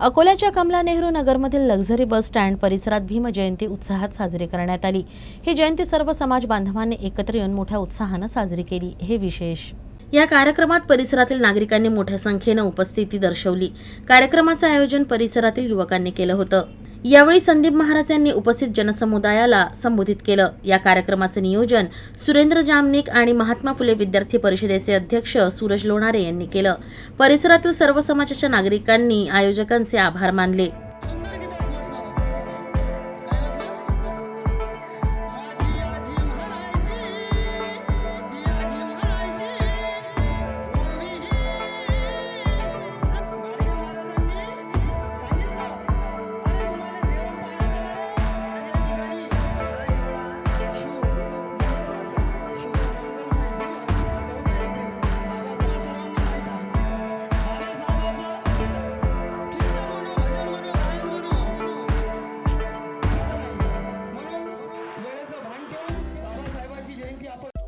अकोल्याच्या कमला नेहरू नगरमधील luxury bus stand परिसरात भीम जयंती उत्साहात साजरी करण्यात आली. ही जयंती सर्व समाज बांधवांनी एकत्र येऊन मोठ्या उत्साहानं साजरी केली. हे विशेष. या कार्यक्रमात परिसरातील नागरिकांनी मोठ्या संख्येनं उपस्थिती दर्शवली. कार्यक्रमाचं आयोजन परिसरातील युवकांनी केलं होतं. यावेळी संदीप महाराज यांनी उपस्थित जनसमुदायाला संबोधित केलं. या कार्यक्रमाचं नियोजन सुरेंद्र जामनिक आणि महात्मा फुले विद्यार्थी परिषदेचे अध्यक्ष सूरज लोणारे यांनी केलं. परिसरातील सर्व समाजाच्या नागरिकांनी आयोजकांचे आभार मानले.